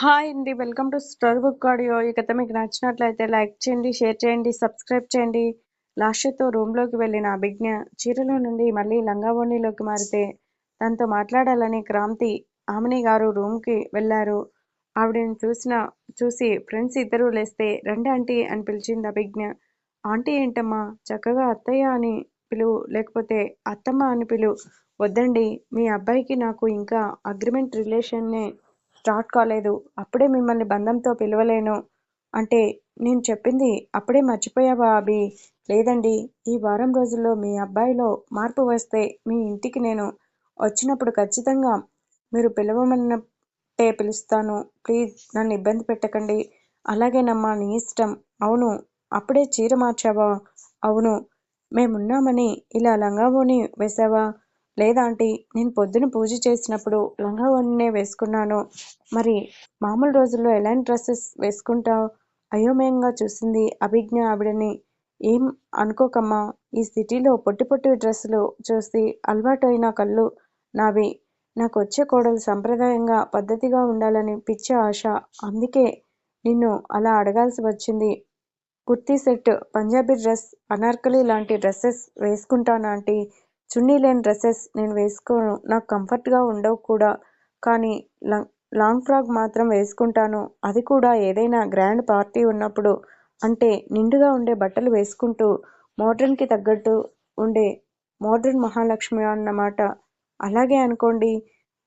Hi అండి. Welcome to store book audio. ఈ కథ మీకు నచ్చినట్లయితే లైక్ చేయండి షేర్ చేయండి సబ్స్క్రైబ్ చేయండి. లాస్ట్తో రూమ్లోకి వెళ్ళిన అభిజ్ఞ చీరలో నుండి మళ్ళీ లంగావోణిలోకి మారితే తనతో మాట్లాడాలని క్రాంతి ఆమెని గారు రూమ్కి వెళ్ళారు. ఆవిడని చూసిన చూసి ఫ్రెండ్స్ ఇద్దరు లేస్తే రండి ఆంటీ అని పిలిచింది అభిజ్ఞ. ఆంటీ ఏంటమ్మా చక్కగా అత్తయ్య అని పిలువు లేకపోతే అత్తమ్మ అని పిలువు వద్దండి. మీ అబ్బాయికి నాకు ఇంకా అగ్రిమెంట్ రిలేషన్నే స్టార్ట్ కాలేదు. అప్పుడే మిమ్మల్ని బంధంతో పిలవలేను. అంటే నేను చెప్పింది అప్పుడే మర్చిపోయావా అభి లేదండి ఈ వారం రోజుల్లో మీ అబ్బాయిలో మార్పు వస్తే మీ ఇంటికి నేను వచ్చినప్పుడు ఖచ్చితంగా మీరు పిలవమన్నట్టే పిలుస్తాను. ప్లీజ్ నన్ను ఇబ్బంది పెట్టకండి. అలాగేనమ్మా నీ ఇష్టం. అవును అప్పుడే చీర మార్చావా? అవును. మేమున్నామని ఇలా లంగావోని వేసావా లేదా ఆంటీ నేను పొద్దున పూజ చేసినప్పుడు లంగావోణినే వేసుకున్నాను. మరి మామూలు రోజుల్లో ఎలాంటి డ్రెస్సెస్ వేసుకుంటావు? అయోమయంగా చూసింది అభిజ్ఞ ఆవిడని. ఏం అనుకోకమ్మా ఈ సిటీలో పొట్టి పొట్టి డ్రెస్సులు చూసి అలవాటు అయిన కళ్ళు నావి. నాకు వచ్చే కోడలు సంప్రదాయంగా పద్ధతిగా ఉండాలని పిచ్చి ఆశ. అందుకే నిన్ను అలా అడగాల్సి వచ్చింది. కుర్తీ సెట్ పంజాబీ డ్రెస్ అనార్కలి లాంటి డ్రెస్సెస్ వేసుకుంటాను ఆంటీ. చున్నీ లేని డ్రెస్సెస్ నేను వేసుకోను. నాకు కంఫర్ట్గా ఉండవు కూడా. కానీ లాంగ్ ఫ్రాక్ మాత్రం వేసుకుంటాను. అది కూడా ఏదైనా గ్రాండ్ పార్టీ ఉన్నప్పుడు. అంటే నిండుగా ఉండే బట్టలు వేసుకుంటూ మోడ్రన్కి తగ్గట్టు ఉండే మోడ్రన్ మహాలక్ష్మి అన్నమాట. అలాగే అనుకోండి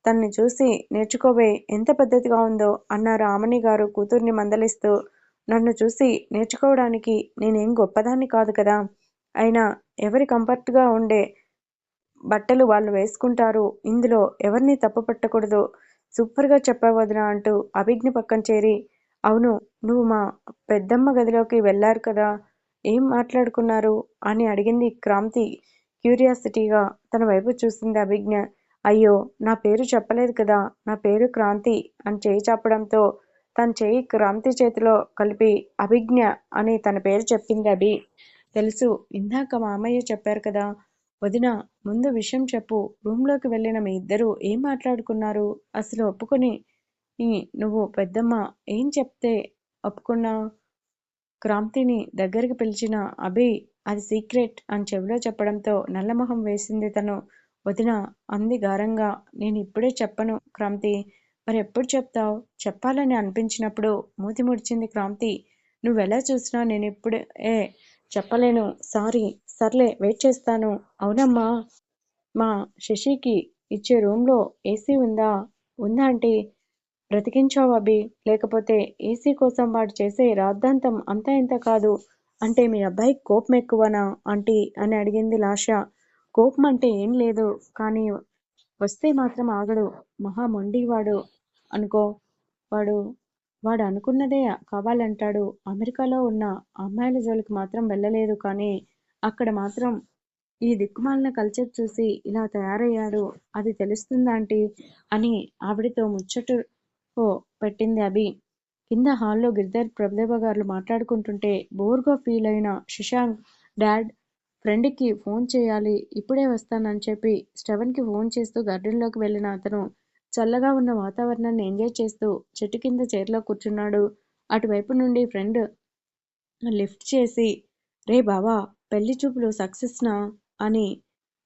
తన్ని చూసి నేర్చుకోవే ఎంత పద్ధతిగా ఉందో అన్నారు ఆమని గారు కూతుర్ని మందలిస్తూ నన్ను చూసి నేర్చుకోవడానికి నేనేం గొప్పదాన్ని కాదు కదా. అయినా ఎవరి కంఫర్ట్గా ఉండే బట్టలు వాళ్ళు వేసుకుంటారు. ఇందులో ఎవరిని తప్పు పట్టకూడదు. సూపర్గా చెప్పావు వదినా అంటూ అభిజ్ఞ పక్కన చేరి అవును నువ్వు మా పెద్దమ్మ గదిలోకి వెళ్ళారు కదా ఏం మాట్లాడుకున్నారు? అని అడిగింది క్రాంతి క్యూరియాసిటీగా. తన వైపు చూసింది అభిజ్ఞ. అయ్యో నా పేరు చెప్పలేదు కదా నా పేరు క్రాంతి అని చేయి చెప్పడంతో తన చేయి క్రాంతి చేతిలో కలిపి అభిజ్ఞ అని తన పేరు చెప్పింది అభి. తెలుసు ఇందాక మామయ్య చెప్పారు కదా వదిన ముందు విషయం చెప్పు. రూమ్లోకి వెళ్ళిన మీ ఇద్దరు ఏం మాట్లాడుకున్నారు? అసలు ఒప్పుకొని నువ్వు పెద్దమ్మ ఏం చెప్తే ఒప్పుకున్నా? క్రాంతిని దగ్గరికి పిలిచిన అభి అది సీక్రెట్ అని చెవిలో చెప్పడంతో నల్లమొహం వేసింది తను. వదిన అంది గారంగా నేను ఇప్పుడే చెప్పను క్రాంతి. మరి ఎప్పుడు చెప్తావు? చెప్పాలని అనిపించినప్పుడు మూతి ముడిచింది క్రాంతి. నువ్వెలా చూసినా నేను ఇప్పుడే ఏ చెప్పలేను. సారీ సర్లే వెయిట్ చేస్తాను. అవునమ్మా. మా శశికి ఇచ్చే రూమ్లో ఏసీ ఉందా? ఉందా అంటే బ్రతికించావు అభి లేకపోతే ఏసీ కోసం వాడు చేసే రాద్ధాంతం అంతా ఇంత కాదు. అంటే మీ అబ్బాయికి కోపం ఎక్కువనా? ఆంటీ అని అడిగింది లాష. కోపం అంటే ఏం లేదు కానీ వస్తే మాత్రం ఆగడు. మహా మొండివాడు. అనుకో. వాడు వాడు అనుకున్నదే కావాలంటాడు. అమెరికాలో ఉన్న అమ్మాయిల జోలికి మాత్రం వెళ్ళలేదు కానీ అక్కడ మాత్రం ఈ దిక్కుమాలిన కల్చర్ చూసి ఇలా తయారయ్యాడు అది తెలుస్తుందాంటి అని ఆవిడతో ముచ్చట పెట్టింది అభి. కింద హాల్లో గిరిధర్ ప్రభుదేవ గారు మాట్లాడుకుంటుంటే బోర్గా ఫీల్ అయిన శశాంక్ డాడ్ ఫ్రెండ్కి ఫోన్ చేయాలి ఇప్పుడే వస్తానని చెప్పి స్టెవెన్కి ఫోన్ చేస్తూ గార్డెన్లోకి వెళ్ళిన అతను చల్లగా ఉన్న వాతావరణాన్ని ఎంజాయ్ చేస్తూ చెట్టు కింద చైర్లో కూర్చున్నాడు. అటువైపు నుండి ఫ్రెండ్ లిఫ్ట్ చేసి రే బావా పెళ్ళి చూపులు సక్సెస్నా అని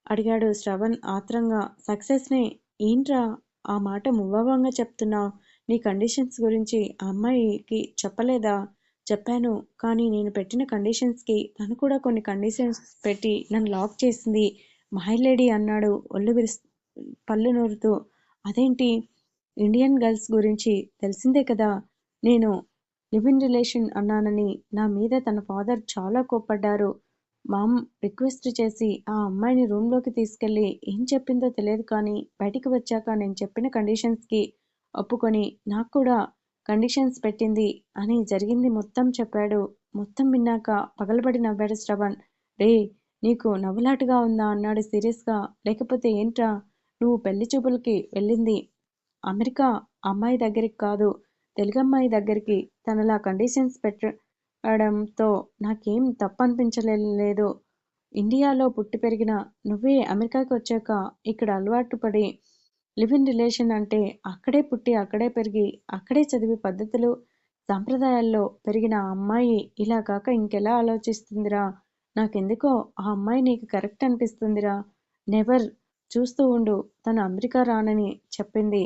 అడిగాడు శ్రవణ్ ఆత్రంగా. సక్సెస్నే ఏంట్రా? ఆ మాట మువ్వవంగా చెప్తున్నావు. నీ కండిషన్స్ గురించి ఆ అమ్మాయికి చెప్పలేదా? చెప్పాను కానీ నేను పెట్టిన కండిషన్స్కి తను కూడా కొన్ని కండిషన్స్ పెట్టి నన్ను లాక్ చేసింది. మై లేడీ అన్నాడు ఒళ్ళు విరిస్ పళ్ళు నూరుతూ. అదేంటి? ఇండియన్ గర్ల్స్ గురించి తెలిసిందే కదా? నేను లివ్ ఇన్ రిలేషన్ అన్నానని నా మీద తన ఫాదర్ చాలా కోప్పడ్డారు. మామ్ రిక్వెస్ట్ చేసి ఆ అమ్మాయిని రూమ్లోకి తీసుకెళ్ళి ఏం చెప్పిందో తెలియదు కానీ బయటికి వచ్చాక నేను చెప్పిన కండిషన్స్కి ఒప్పుకొని నాకు కూడా కండిషన్స్ పెట్టింది అని జరిగింది మొత్తం చెప్పాడు. మొత్తం విన్నాక పగలబడి నవ్వాడు శ్రవణ్. రే నీకు నవ్వులాటగా ఉందా? అన్నాడు సీరియస్గా. లేకపోతే ఏంట్రా? నువ్వు పెళ్ళి చూపులకి వెళ్ళింది అమెరికా అమ్మాయి దగ్గరికి కాదు తెలుగమ్మాయి దగ్గరికి. తనలా కండిషన్స్ పెట్ట పెట్టడంతో నాకేం తప్పనిపించలేదు. ఇండియాలో పుట్టి పెరిగిన నువ్వే అమెరికాకి వచ్చాక ఇక్కడ అలవాటు పడి లివ్ ఇన్ రిలేషన్ అంటే అక్కడే పుట్టి అక్కడే పెరిగి అక్కడే చదివి పద్ధతులు సాంప్రదాయాల్లో పెరిగిన ఆ అమ్మాయి ఇలా కాక ఇంకెలా ఆలోచిస్తుందిరా? నాకెందుకో ఆ అమ్మాయి నీకు కరెక్ట్ అనిపిస్తుందిరా. నెవర్ చూస్తూ ఉండు తను అమెరికా రానని చెప్పింది.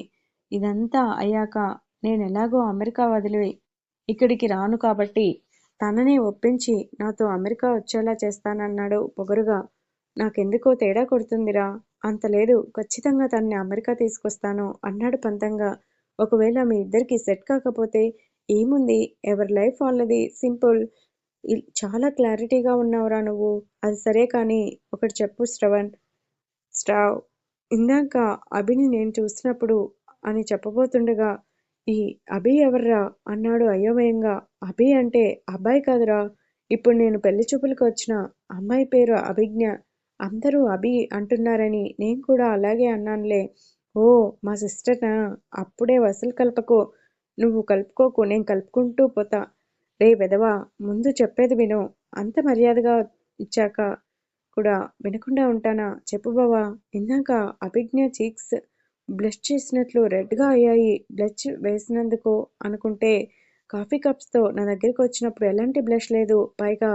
ఇదంతా అయ్యాక నేను ఎలాగో అమెరికా వదిలి ఇక్కడికి రాను కాబట్టి తననే ఒప్పించి నాతో అమెరికా వచ్చేలా చేస్తానన్నాడు పొగరుగా. నాకెందుకో తేడా కొడుతుందిరా. అంత లేదు ఖచ్చితంగా తనని అమెరికా తీసుకొస్తాను అన్నాడు పంతంగా. ఒకవేళ మీ ఇద్దరికి సెట్ కాకపోతే ఏముంది? ఎవరి లైఫ్ వాళ్ళది. సింపుల్. చాలా క్లారిటీగా ఉన్నావురా నువ్వు. అది సరే కానీ ఒకటి చెప్పు శ్రవణ్. స్టావ్ ఇందాక అభిని నేను చూసినప్పుడు అని చెప్పబోతుండగా ఈ అభి ఎవర్రా? అన్నాడు అయోమయంగా. అభి అంటే అబ్బాయి కాదురా. ఇప్పుడు నేను పెళ్ళి చూపులకు వచ్చిన అమ్మాయి పేరు అభిజ్ఞ. అందరూ అభి అంటున్నారని నేను కూడా అలాగే అన్నానులే. ఓ మా సిస్టర్నా? అప్పుడే వసలు కలపకు. నువ్వు కలుపుకోకు నేను కలుపుకుంటూ పోతా. రే వెధవా ముందు చెప్పేది విను. అంత మర్యాదగా ఇచ్చాక కూడా వినకుండా ఉంటానా? చెప్పు బావా. ఇందాక అభిజ్ఞ చీక్స్ బ్లష్ చేసినట్లు రెడ్గా అయ్యాయి. బ్లష్ వేసినందుకు అనుకుంటే కాఫీ కప్స్తో నా దగ్గరికి వచ్చినప్పుడు ఎలాంటి బ్లష్ లేదు. పైగా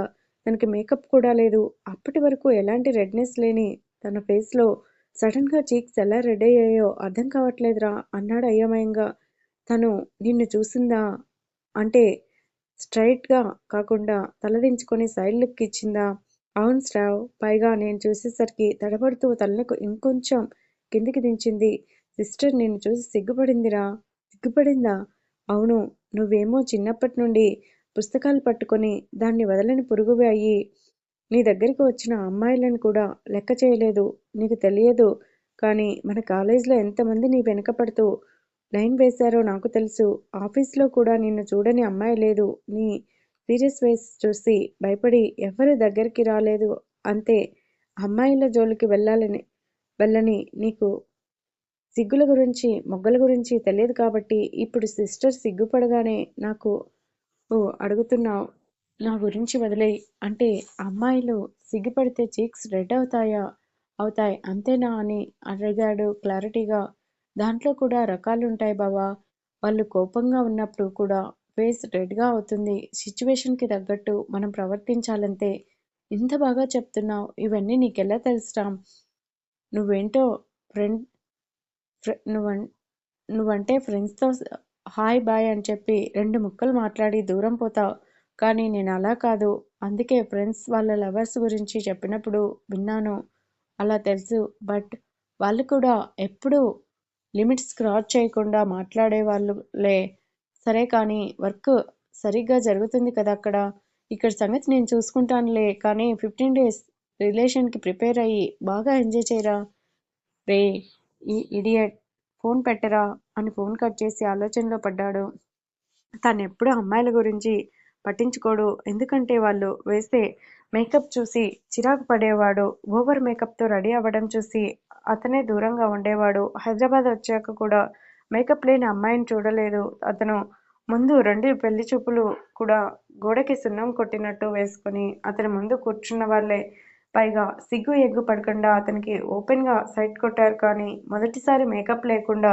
తనకి మేకప్ కూడా లేదు. అప్పటి వరకు ఎలాంటి రెడ్నెస్ లేని తన ఫేస్లో సడన్గా చీక్స్ ఎలా రెడ్ అయ్యాయో అర్థం కావట్లేదురా అన్నాడు అయోమయంగా. తను నిన్ను చూసిందా? అంటే స్ట్రైట్గా కాకుండా తలదించుకొని సైడ్ లుక్ ఇచ్చిందా? అవును శ్రావ్. పైగా నేను చూసేసరికి తడబడుతూ తలనకు ఇంకొంచెం కిందికి దించింది. సిస్టర్ నిన్ను చూసి సిగ్గుపడిందిరా? సిగ్గుపడిందా? అవును నువ్వేమో చిన్నప్పటి నుండి పుస్తకాలు పట్టుకొని దాన్ని వదలని పురుగువి అయ్యి నీ దగ్గరికి వచ్చిన అమ్మాయిలను కూడా లెక్క చేయలేదు. నీకు తెలియదు కానీ మన కాలేజీలో ఎంతమంది నీ వెనక పడుతూ లైన్ వేశారో నాకు తెలుసు. ఆఫీస్లో కూడా నిన్ను చూడని అమ్మాయి లేదు. నీ సీరియస్ వేస్ చూసి భయపడి ఎవరు దగ్గరికి రాలేదు. అంతే అమ్మాయిల జోలికి వెళ్ళాలని వెళ్ళని నీకు సిగ్గుల గురించి మొగ్గల గురించి తెలియదు కాబట్టి ఇప్పుడు సిస్టర్ సిగ్గుపడగానే నాకు అడుగుతున్నావు నా గురించి వదిలే అంటే అమ్మాయిలు సిగ్గుపడితే చీక్స్ రెడ్ అవుతాయా? అవుతాయి అంతేనా అని అడిగాడు క్లారిటీగా. దాంట్లో కూడా రకాలుంటాయి బావా. వాళ్ళు కోపంగా ఉన్నప్పుడు కూడా ఫేస్ రెడ్గా అవుతుంది. సిచ్యువేషన్కి తగ్గట్టు మనం ప్రవర్తించాలంతే. ఇంత బాగా చెప్తున్నావు ఇవన్నీ నీకెలా తెలుసురా నువ్వేంటో ఫ్రెండ్ నువ్వు నువ్వంటే ఫ్రెండ్స్తో హాయ్ బాయ్ అని చెప్పి రెండు ముక్కలు మాట్లాడి దూరం పోతావు. కానీ నేను అలా కాదు. అందుకే ఫ్రెండ్స్ వాళ్ళ లవర్స్ గురించి చెప్పినప్పుడు విన్నాను. అలా తెలుసు. బట్ వాళ్ళు కూడా ఎప్పుడూ లిమిట్స్ క్రాస్ చేయకుండా మాట్లాడే వాళ్ళులే. సరే కానీ వర్క్ సరిగ్గా జరుగుతుంది కదా అక్కడ. ఇక్కడ సంగతి నేను చూసుకుంటానులే. కానీ ఫిఫ్టీన్ డేస్ రిలేషన్కి ప్రిపేర్ అయ్యి బాగా ఎంజాయ్ చేయరా? రే ఈ ఇడియట్ ఫోన్ పెట్టరా అని ఫోన్ కట్ చేసి ఆలోచనలో పడ్డాడు. తను ఎప్పుడు అమ్మాయిల గురించి పట్టించుకోడు. ఎందుకంటే వాళ్ళు వేసే మేకప్ చూసి చిరాకు పడేవాడు. ఓవర్ మేకప్తో రెడీ అవ్వడం చూసి అతనే దూరంగా ఉండేవాడు. హైదరాబాద్ వచ్చాక కూడా మేకప్ లేని అమ్మాయిని చూడలేదు. అతను ముందు రెండు పెళ్ళి చూపులు కూడా గోడకి సున్నం కొట్టినట్టు వేసుకొని అతని ముందు కూర్చున్న వాళ్ళే పైగా సిగ్గు ఎగ్గు పడకుండా అతనికి ఓపెన్గా సైట్ కొట్టారు కానీ మొదటిసారి మేకప్ లేకుండా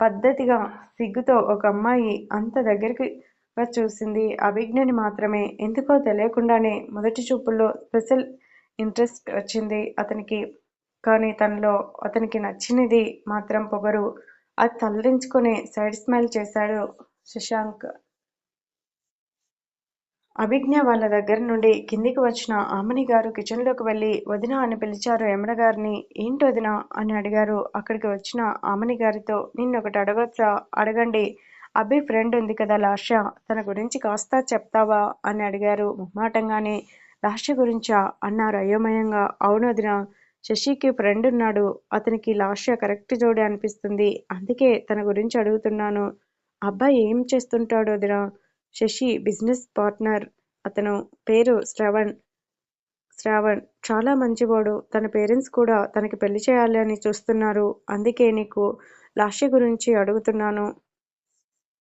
పద్ధతిగా సిగ్గుతో ఒక అమ్మాయి అంత దగ్గరికి చూసింది. అభిజ్ఞని మాత్రమే ఎందుకో తెలియకుండానే మొదటి చూపుల్లో స్పెషల్ ఇంట్రెస్ట్ వచ్చింది అతనికి. కానీ తనలో అతనికి నచ్చినది మాత్రం పొగరు. అది తలరించుకొని సైడ్ స్మైల్ చేశాడు శశాంక్. అభిజ్ఞ వాళ్ళ దగ్గర నుండి కిందికి వచ్చిన ఆమని గారు కిచెన్లోకి వెళ్ళి వదిన అని పిలిచారు యమన గారిని. ఏంటి వదిన? అని అడిగారు. అక్కడికి వచ్చిన ఆమని గారితో నిన్నొకటి అడగొచ్చా? అడగండి. అభి ఫ్రెండ్ ఉంది కదా లాస్య తన గురించి కాస్త చెప్తావా? అని అడిగారు మొహమాటంగానే లాష గురించా? అన్నారు అయోమయంగా. అవును వదిన శశికి ఫ్రెండ్ ఉన్నాడు. అతనికి లాస్య కరెక్ట్ జోడి అనిపిస్తుంది. అందుకే తన గురించి అడుగుతున్నాను. అబ్బాయి ఏం చేస్తుంటాడు వదిన? Shashi business partner. అతను పేరు శ్రవణ్. శ్రావణ్ చాలా మంచివాడు. తన పేరెంట్స్ కూడా తనకి పెళ్ళి చేయాలి అని చూస్తున్నారు. అందుకే నీకు లాస్య గురించి అడుగుతున్నాను.